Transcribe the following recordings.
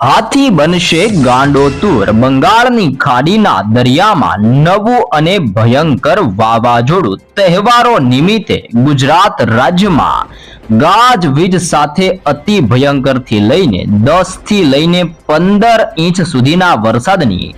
હાથી બનશે ગાંડો તૂર. બંગાળની ખાડીના દરિયામાં નવું અને ભયંકર વાવાઝોડું તહેવારો નિમિત્તે ગુજરાત રાજ્યમાં ગાજવીજ સાથે અતિ ભયંકરથી લઈને દસથી લઈને પંદર ઇંચ સુધીના વરસાદની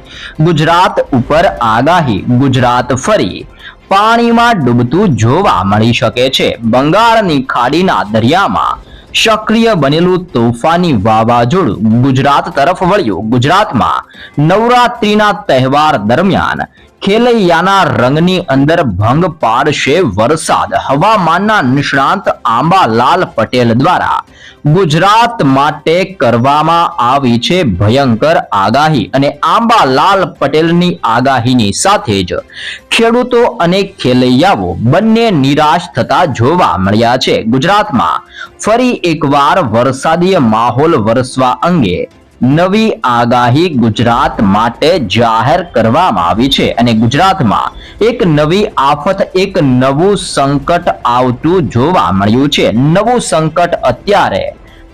ગુજરાત ઉપર આગાહી. ગુજરાત ફરી પાણીમાં ડૂબતું જોવા મળી શકે છે. બંગાળની ખાડીના દરિયામાં સક્રિય બનેલું તોફાની વાવાઝોડું ગુજરાત તરફ વળ્યું. ગુજરાતમાં નવરાત્રીના તહેવાર દરમિયાન ખેલૈયાના રંગની અંદર ભંગ પાડશે વરસાદ. હવામાનના નિષ્ણાંત આંબાલાલ પટેલ દ્વારા ગુજરાત માટે કરવામાં આવી છે ભયંકર આગાહી અને આંબાલાલ પટેલની આગાહીની સાથે જ ખેડૂતો અને ખેલૈયાઓ બંને નિરાશ થતા જોવા મળ્યા છે. ગુજરાતમાં ફરી એકવાર વરસાદીય માહોલ વરસવા અંગે નવી આગાહી ગુજરાત માટે જાહેર કરવામાં આવી છે અને ગુજરાતમાં એક નવી આફત, એક નવું સંકટ આવતું જોવા મળ્યું છે. નવું સંકટ અત્યારે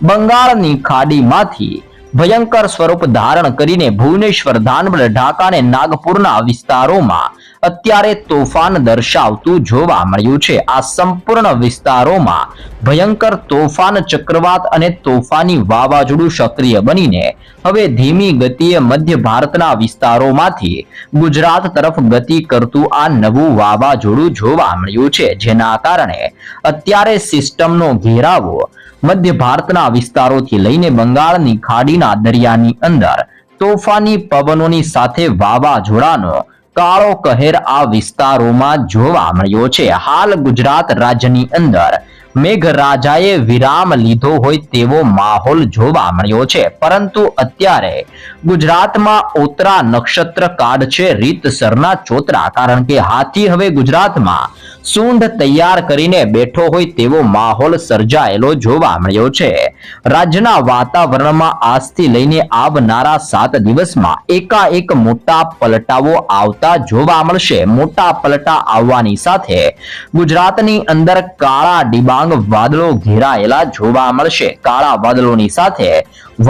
બંગાળની ખાડીમાંથી ભયંકર સ્વરૂપ ધારણ કરીને ભુવનેશ્વર ધાનબડ ઢાકા અને નાગપુરના વિસ્તારોમાં અત્યારે તોફાન દર્શાવતું જોવા મળ્યું છે. આ સંપૂર્ણ વિસ્તારોમાં ભયંકર તોફાન ચક્રવાત અને તોફાની વાવાઝોડું સક્રિય બનીને હવે ધીમી ગતિએ મધ્ય ભારતના વિસ્તારોમાંથી ગુજરાત તરફ ગતિ કરતું આ નવું વાવાઝોડું જોવા મળ્યું છે. જેના કારણે અત્યારે સિસ્ટમનો ઘેરાવો મધ્ય ભારતના વિસ્તારોથી લઈને બંગાળની ખાડીના દરિયાની અંદર તોફાની પવનોની સાથે વાવાઝોડાનો કાળો કહેર આ વિસ્તારોમાં જોવા મળ્યો છે. હાલ ગુજરાત રાજ્યની અંદર મેઘરાજાએ વિરામ લીધો હોય તેવો માહોલ જોવા મળ્યો છે. પરંતુ અત્યારે ગુજરાતમાં ઓતરા નક્ષત્ર કાર્ડ છે. રીતસરના ચોતરા. કારણ કે હાથી હવે ગુજરાતમાં સૂંઢ તૈયાર કરીને બેઠો હોય તેવો માહોલ સર્જાયેલો જોવા મળ્યો છે. રાજ્યના વાતાવરણમાં આજથી લઈને આવનારા સાત દિવસમાં એકાએક મોટા પલટાઓ આવતા જોવા મળશે. મોટા પલટા આવવાની સાથે ગુજરાતની અંદર કાળા ડિબાંગ વાદળો ઘેરાયેલા જોવા મળશે. કાળા વાદળોની સાથે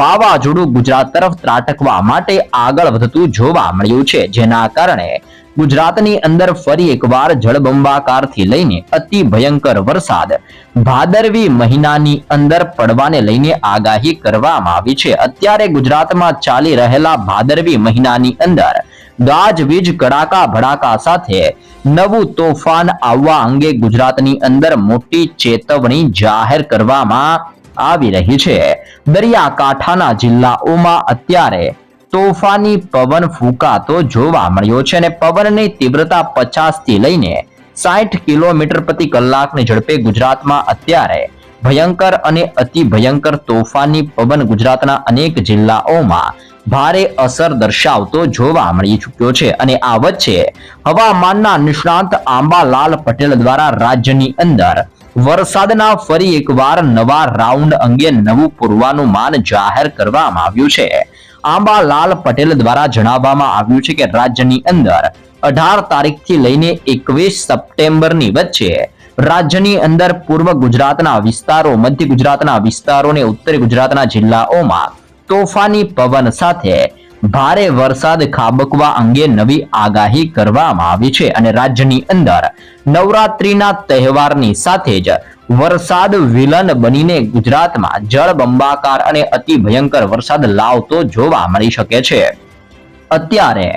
વાવાઝોડું ગુજરાત તરફ ત્રાટકવા માટે આગળ વધતું જોવા મળ્યું છે. જેના કારણે ગુજરાતની અંદર ફરી એકવાર જળબંબાકારથી લઈને અતિ ભયંકર વરસાદ ભાદરવી મહિનાની અંદર પડવાને લઈને આગાહી કરવામાં આવી છે. અત્યારે ગુજરાતમાં ચાલી રહેલા ભાદરવી મહિનાની અંદર ગાજવીજ, કડાકા, ભડાકા સાથે નવું તોફાન આવવા અંગે ગુજરાતની અંદર મોટી ચેતવણી જાહેર કરવામાં આવી રહી છે. દરિયાકાંઠાના જિલ્લાઓમાં અત્યારે તોફાની પવન ફૂંકાતો જોવા મળ્યો છે અને પવનની તીવ્રતા પચાસથી લઈને સાઠ કિલોમીટર પ્રતિ કલાકની ઝડપે ગુજરાતમાં અત્યારે ભયંકર અને અતિ ભયંકર તોફાની પવન ગુજરાતના અનેક જિલ્લાઓમાં ભારે અસર દર્શાવતો જોવા મળી ચૂક્યો છે અને આ વચ્ચે હવામાનના નિષ્ણાંત આંબાલાલ પટેલ દ્વારા રાજ્યની અંદર વરસાદના ફરી એકવાર નવા રાઉન્ડ અંગે નવું પૂર્વાનુમાન જાહેર કરવામાં આવ્યું છે. આંબાલાલ પટેલ દ્વારા જણાવવામાં આવ્યું છે કે રાજ્યની અંદર અઢાર તારીખથી લઈને એકવીસ સપ્ટેમ્બરની વચ્ચે રાજ્યની અંદર પૂર્વ ગુજરાતના વિસ્તારો, મધ્ય ગુજરાતના વિસ્તારો અને ઉત્તર ગુજરાતના જિલ્લાઓમાં તોફાની પવન સાથે ભારે વરસાદ ખાબકવા અંગે નવી આગાહી કરવામાં આવી છે અને રાજ્યની અંદર નવરાત્રીના તહેવારની સાથે જ વરસાદ વિલન બનીને ગુજરાતમાં જળબંબાકાર અને અતિ ભયંકર વરસાદ લાવતો જોવા મળી શકે છે. અત્યારે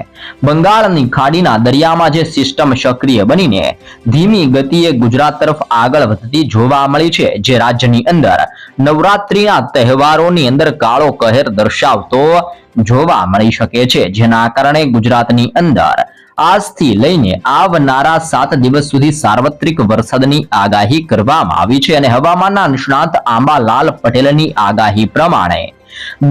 બંગાળની ખાડીના દરિયામાં જે સિસ્ટમ સક્રિય બનીને ધીમી ગતિએ ગુજરાત તરફ આગળ વધતી જોવા મળી છે, જે રાજ્યની અંદર નવરાત્રીના તહેવારોની અંદર કાળો કહેર દર્શાવતો જોવા મળી શકે છે, જેના કારણે ગુજરાતની અંદર આજથી લઈને આવનારા સાત દિવસ સુધી સાર્વત્રિક વરસાદની આગાહી કરવામાં આવી છે અને હવામાનના નિષ્ણાંત આંબાલાલ પટેલની આગાહી પ્રમાણે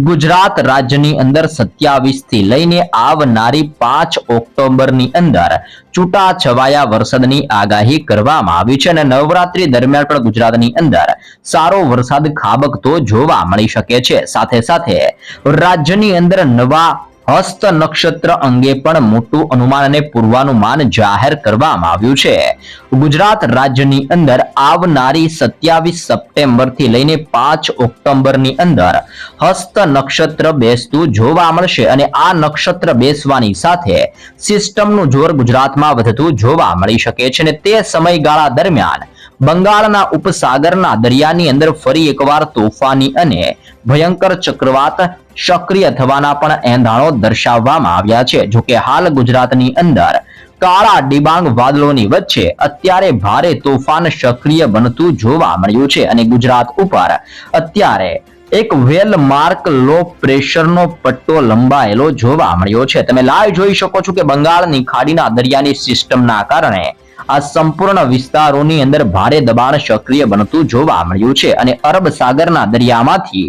ગુજરાત રાજ્યની અંદર સત્યાવીસથી લઈને આવનારી પાંચ ઓક્ટોબરની અંદર છૂટા છવાયા વરસાદની આગાહી કરવામાં આવી છે અને નવરાત્રી દરમિયાન પણ ગુજરાતની અંદર સારો વરસાદ ખાબકતો જોવા મળી શકે છે. સાથે સાથે રાજ્યની અંદર નવા હસ્ત નક્ષત્ર અંગે પણ મોટું અનુમાન અને પૂર્વાનુમાન જાહેર કરવામાં આવ્યું છે. ગુજરાત રાજ્યની અંદર આવનારી સત્યાવીસ સપ્ટેમ્બરથી લઈને પાંચ ઓક્ટોબરની અંદર હસ્ત નક્ષત્ર બેસતું જોવા મળશે અને આ નક્ષત્ર બેસવાની સાથે સિસ્ટમનું જોર ગુજરાતમાં વધતું જોવા મળી શકે છે અને તે સમયગાળા દરમિયાન બંગાળના ઉપસાગરના દરિયાની અંદર ફરી એકવાર તોફાની અને ભયંકર ચક્રવાત સક્રિય થવાના પણ એંધાણો દર્શાવવામાં આવ્યા છે. જોકે હાલ ગુજરાતની અંદર કાળા ડિબાંગ વાદળોની વચ્ચે અત્યારે ભારે તોફાન સક્રિય બનતું જોવા મળ્યું છે અને ગુજરાત ઉપર અત્યારે એક વેલ માર્ક લો પ્રેશરનો પટ્ટો લંબાયેલો જોવા મળ્યો છે. તમે લાઈવ જોઈ શકો છો કે બંગાળની ખાડીના દરિયાની સિસ્ટમના કારણે આ સંપૂર્ણ વિસ્તારોની અંદર ભારે દબાણ સક્રિય બનતું જોવા મળ્યું છે અને અરબ સાગરના દરિયામાંથી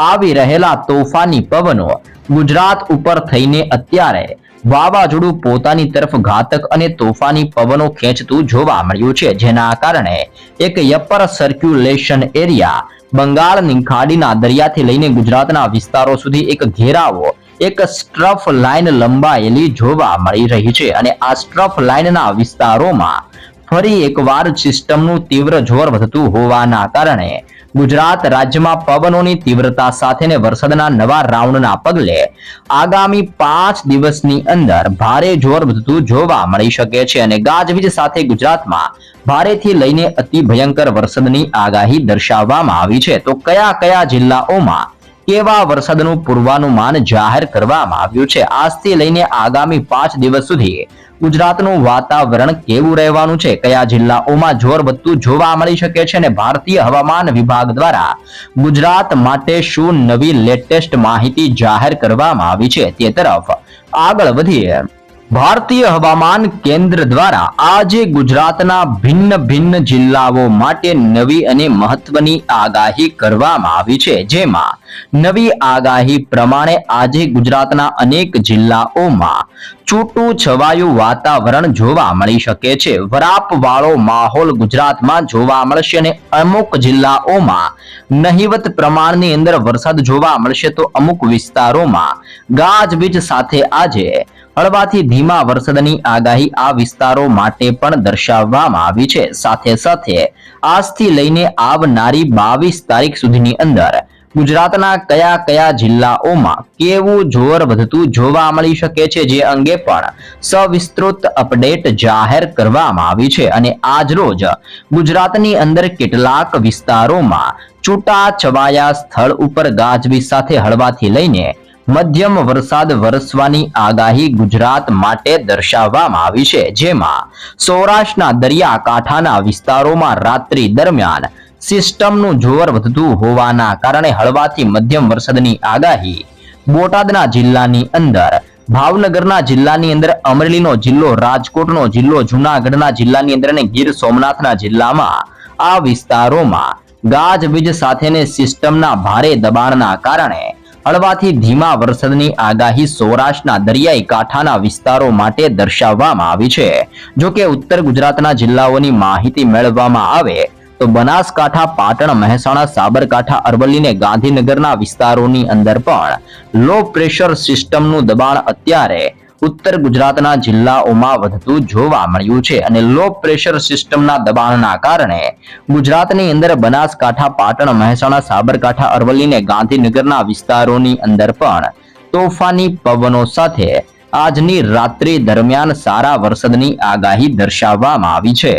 આવી રહેલા તોફાની પવનો ગુજરાત ઉપર થઈને અત્યારે વાવાઝોડું પોતાની તરફ ઘાતક અને તોફાની પવનો ખેંચતું જોવા મળ્યું છે. જેના કારણે એક યપર સર્ક્યુલેશન એરિયા બંગાળની ખાડીના દરિયાથી લઈને ગુજરાતના વિસ્તારો સુધી એક ઘેરાવો એક સ્ટ્રફ લાઇન લંબાયેલી જોવા મળી રહી છે અને આ સ્ટ્રફ લાઇનના વિસ્તારોમાં ફરી એકવાર સિસ્ટમનું તીવ્ર જોર વધતું હોવાના કારણે ગુજરાત રાજ્યમાં પવનોની તીવ્રતા સાથે ને વરસાદના નવા રાઉન્ડના પગલે આગામી પાંચ દિવસની અંદર ભારે જોર વધતું જોવા મળી શકે છે અને ગાજવીજ સાથે ગુજરાતમાં ભારેથી લઈને અતિ ભયંકર વરસાદની આગાહી દર્શાવવામાં આવી છે. તો કયા કયા જિલ્લાઓમાં કેવા વરસાદનું પૂર્વાનુમાન જાહેર કરવામાં આવ્યું છે? આજથી લઈને આગામી પાંચ દિવસ સુધી ગુજરાતનું વાતાવરણ કેવું રહેવાનું છે? કયા જિલ્લાઓમાં જોર વધતું જોવા મળી શકે છે અને ભારતીય હવામાન વિભાગ દ્વારા ગુજરાત માટે શું નવી લેટેસ્ટ માહિતી જાહેર કરવામાં આવી છે? તે તરફ આગળ વધીએ. ભારતીય હવામાન કેન્દ્ર દ્વારા આજે ગુજરાતના ભિન્ન ભિન્ન જિલ્લાઓ માટે નવી અને મહત્વની આગાહી કરવામાં આવી છે. જેમાં નવી આગાહી પ્રમાણે આજે ગુજરાતના અનેક જિલ્લાઓમાં છૂટું છવાયું વાતાવરણ જોવા મળી શકે છે. વરાપ વાળો માહોલ ગુજરાતમાં જોવા મળશે અને અમુક જિલ્લાઓમાં નહિવત પ્રમાણની અંદર વરસાદ જોવા મળશે તો અમુક વિસ્તારોમાં ગાજવીજ સાથે આજે હળવાથી ધીમા વરસાદની આગાહી આ વિસ્તારો માટે પણ દર્શાવવામાં આવી છે. સાથે સાથે આજથી લઈને આવનારી બાવીસ તારીખ સુધીની અંદર ગુજરાતના કયા કયા જિલ્લાઓમાં કેવું જોર વધતું જોવા મળી શકે છે જે અંગે પણ સવિસ્તૃત અપડેટ જાહેર કરવામાં આવી છે. અને આજ રોજ ગુજરાતની અંદર કેટલાક વિસ્તારોમાં છૂટા છવાયા સ્થળ ઉપર ગાજવીજ સાથે હળવાથી લઈને મધ્યમ વરસાદ વરસવાની આગાહી ગુજરાત માટે દર્શાવવામાં આવી છે, જેમાં સૌરાષ્ટ્રના દરિયાકાંઠાના વિસ્તારોમાં રાત્રિ દરમિયાન સિસ્ટમનું જોર વધતું હોવાના કારણે હળવાથી મધ્યમ વરસાદની આગાહી બોટાદના જિલ્લાની અંદર, ભાવનગરના જિલ્લાની અંદર, અમરેલીનો જિલ્લો, રાજકોટનો જિલ્લો, જુનાગઢના જિલ્લાની અંદર અને ગીર સોમનાથના જિલ્લામાં આ વિસ્તારોમાં ગાજવીજ સાથેની સિસ્ટમના ભારે દબાણના કારણે હળવાથી ધીમા વરસાદની આગાહી સૌરાષ્ટ્રના દરિયાઈ કાંઠાના વિસ્તારો માટે દર્શાવવામાં આવી છે. જો કે ઉત્તર ગુજરાતના જિલ્લાઓની માહિતી મેળવવામાં આવે, તો બનાસકાંઠા, પાટણ, મહેસાણા, સાબરકાંઠા અરવલ્લીને ગાંધીનગરના વિસ્તારોની અંદર પણ લો પ્રેશર સિસ્ટમનું દબાણ અત્યારે ઉત્તર ગુજરાતના જિલ્લાઓમાં વધતું જોવા મળ્યું છે અને લો પ્રેશર સિસ્ટમના દબાણના કારણે ગુજરાતની અંદર બનાસકાંઠા, પાટણ, મહેસાણા, સાબરકાંઠા અરવલ્લીને ગાંધીનગરના વિસ્તારોની અંદર પણ તોફાની પવનો સાથે આજની રાત્રિ દરમિયાન સારા વરસાદની આગાહી દર્શાવવામાં આવી છે.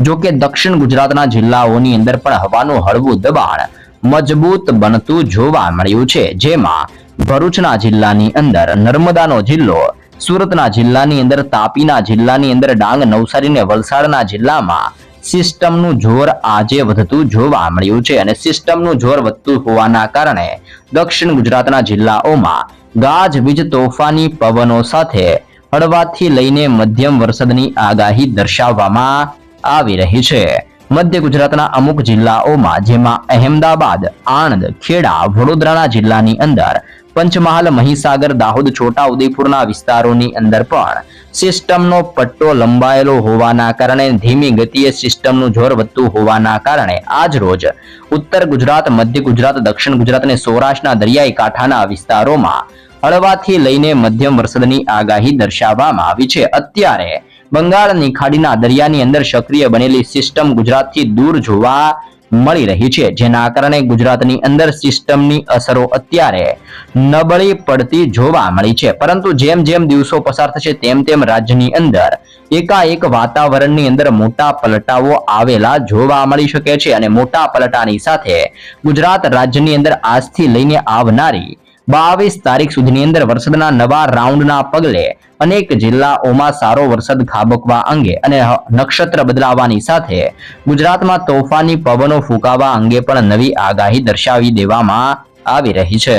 જો કે દક્ષિણ ગુજરાતના જિલ્લાઓની અંદર પણ હવાનું હળવું દબાણ મજબૂત બનતું જોવા મળ્યું છે. જેમાં ભરૂચના જિલ્લાની અંદર નર્મદાનો જિલ્લો સુરતના જિલ્લાની અંદર, તાપીના જિલ્લાની અંદર, ડાંગ, નવસારી ને વલસાડના જિલ્લામાં સિસ્ટમનું જોર આજે વધતું જોવા મળ્યું છે અને સિસ્ટમનું જોર વધતું હોવાના કારણે દક્ષિણ ગુજરાતના જિલ્લાઓમાં ગાજવીજ તોફાની પવનો સાથે હળવાથી લઈને મધ્યમ વરસાદની આગાહી દર્શાવવામાં આવી રહી છે. મધ્ય ગુજરાતના અમુક જિલ્લાઓમાં, જેમાં અહેમદાબાદ, આણંદ, ખેડા, વડોદરાના જિલ્લાની અંદર પંચમહાલ, મહીસાગર, દાહોદ, છોટા ઉદેપુરના વિસ્તારોની અંદર પણ સિસ્ટમનો પટ્ટો લંબાયેલો હોવાના કારણે, ધીમી ગતિએ સિસ્ટમનું જોર વધતું હોવાના કારણે આજ રોજ ઉત્તર ગુજરાત, મધ્ય ગુજરાત, દક્ષિણ ગુજરાત અને સૌરાષ્ટ્રના દરિયાઈ કાંઠાના વિસ્તારોમાં હળવાથી લઈને મધ્યમ વરસાદની આગાહી દર્શાવવામાં આવી છે. અત્યારે બંગાળની ખાડીના દરિયાની અંદર સક્રિય બનેલી સિસ્ટમ ગુજરાતથી દૂર જોવા મળી રહી છે. જેના કારણે ગુજરાતની અંદર સિસ્ટમની અસરો અત્યારે નબળી પડતી જોવા મળી છે. પરંતુ જેમ જેમ દિવસો પસાર થશે, તેમ તેમ રાજ્યની અંદર એકાએક વાતાવરણની અંદર મોટા પલટાઓ આવેલા જોવા મળી શકે છે. અને મોટા પલટાની સાથે ગુજરાત રાજ્યની અંદર આજથી લઈને આવનારી બાવીસ તારીખ સુધીની અંદર વરસાદના નવા રાઉન્ડના પગલે અનેક જિલ્લાઓમાં સારો વરસાદ ખાબકવા અંગે અને નક્ષત્ર બદલાવાની સાથે ગુજરાતમાં તોફાની પવનો ફૂંકાવા અંગે પણ નવી આગાહી દર્શાવી દેવામાં આવી રહી છે.